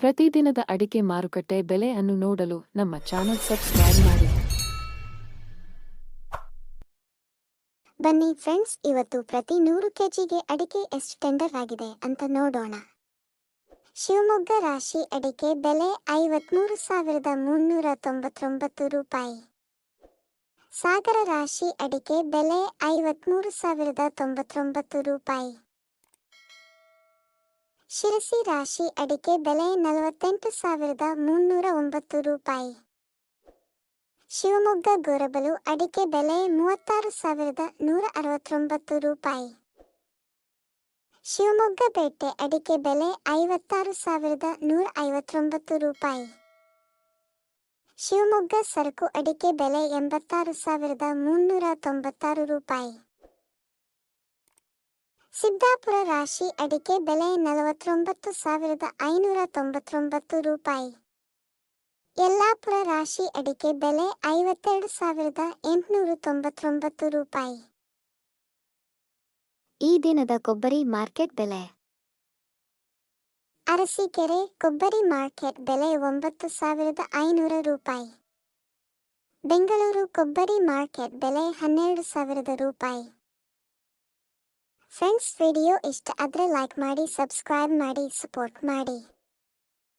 ಪ್ರತಿದಿನದ ಅಡಿಕೆ ಮಾರುಕಟ್ಟೆ ಬೆಲೆ ಅನ್ನು ನೋಡಲು ನಮ್ಮ ಚಾನೆಲ್ ಸಬ್ಸ್ಕ್ರೈಬ್ ಮಾಡಿ. ಬನ್ನಿ ಫ್ರೆಂಡ್ಸ್, ಇವತ್ತು ಪ್ರತಿ ನೂರು ಕೆಜಿಗೆ ಅಡಿಕೆ ಎಷ್ಟು ಟೆಂಡರ್ ಆಗಿದೆ ಅಂತ ನೋಡೋಣ. ಶಿವಮೊಗ್ಗ ರಾಶಿ ಅಡಿಕೆ ಬೆಲೆ ಐವತ್ಮೂರು ಸಾವಿರದ ಮುನ್ನೂರ ತೊಂಬತ್ತೊಂಬತ್ತು ರೂಪಾಯಿ. ಸಾಗರ ರಾಶಿ ಅಡಿಕೆ ಬೆಲೆ ಐವತ್ಮೂರು ಸಾವಿರದ ತೊಂಬತ್ತೊಂಬತ್ತು ರೂಪಾಯಿ. ಶಿರಸಿ ರಾಶಿ ಅಡಿಕೆ ಬೆಲೆ ನಲವತ್ತೆಂಟು ಸಾವಿರದ ಮುನ್ನೂರ ಒಂಬತ್ತು ರೂಪಾಯಿ. ಶಿವಮೊಗ್ಗ ಗೋರಬಲು ಅಡಿಕೆ ಬೆಲೆ ಮೂವತ್ತಾರು ಸಾವಿರದ ನೂರ ಅರವತ್ತೊಂಬತ್ತು ರೂಪಾಯಿ. ಶಿವಮೊಗ್ಗ ಪೇಟೆ ಅಡಿಕೆ ಬೆಲೆ ಐವತ್ತಾರು ಸಾವಿರದ ನೂರ ಐವತ್ತೊಂಬತ್ತು ರೂಪಾಯಿ. ಶಿವಮೊಗ್ಗ ಸರಕು ಅಡಿಕೆ ಬೆಲೆ ಎಂಬತ್ತಾರು ಸಾವಿರದ ಮುನ್ನೂರ ತೊಂಬತ್ತಾರು ರೂಪಾಯಿ. ಸಿದ್ದಾಪುರ ರಾಶಿ ಅಡಿಕೆ ಬೆಲೆ ನಲವತ್ತೊಂಬತ್ತು ಸಾವಿರದ ಐನೂರ ತೊಂಬತ್ತೊಂಬತ್ತು ರೂಪಾಯಿ. ಯಲ್ಲಾಪುರ ರಾಶಿ ಅಡಿಕೆ ಬೆಲೆ ಐವತ್ತೆರಡು ಸಾವಿರದ ಎಂಟುನೂರ ತೊಂಬತ್ತೊಂಬತ್ತು ರೂಪಾಯಿ. ಈ ದಿನದ ಕೊಬ್ಬರಿ ಮಾರ್ಕೆಟ್ ಬೆಲೆ. ಅರಸೀಕೆರೆ ಕೊಬ್ಬರಿ ಮಾರ್ಕೆಟ್ ಬೆಲೆ ಒಂಬತ್ತು ಸಾವಿರದ ಐನೂರ ರೂಪಾಯಿ. ಬೆಂಗಳೂರು ಕೊಬ್ಬರಿ ಮಾರ್ಕೆಟ್ ಬೆಲೆ ಹನ್ನೆರಡು ಸಾವಿರದ ರೂಪಾಯಿ. ಫ್ರೆಂಡ್ಸ್ ವಿಡಿಯೋ ಇಷ್ಟ ಆದರೆ ಲೈಕ್ ಮಾಡಿ ಸಬ್ಸ್ಕ್ರೈಬ್ ಮಾಡಿ ಸಪೋರ್ಟ್ ಮಾಡಿ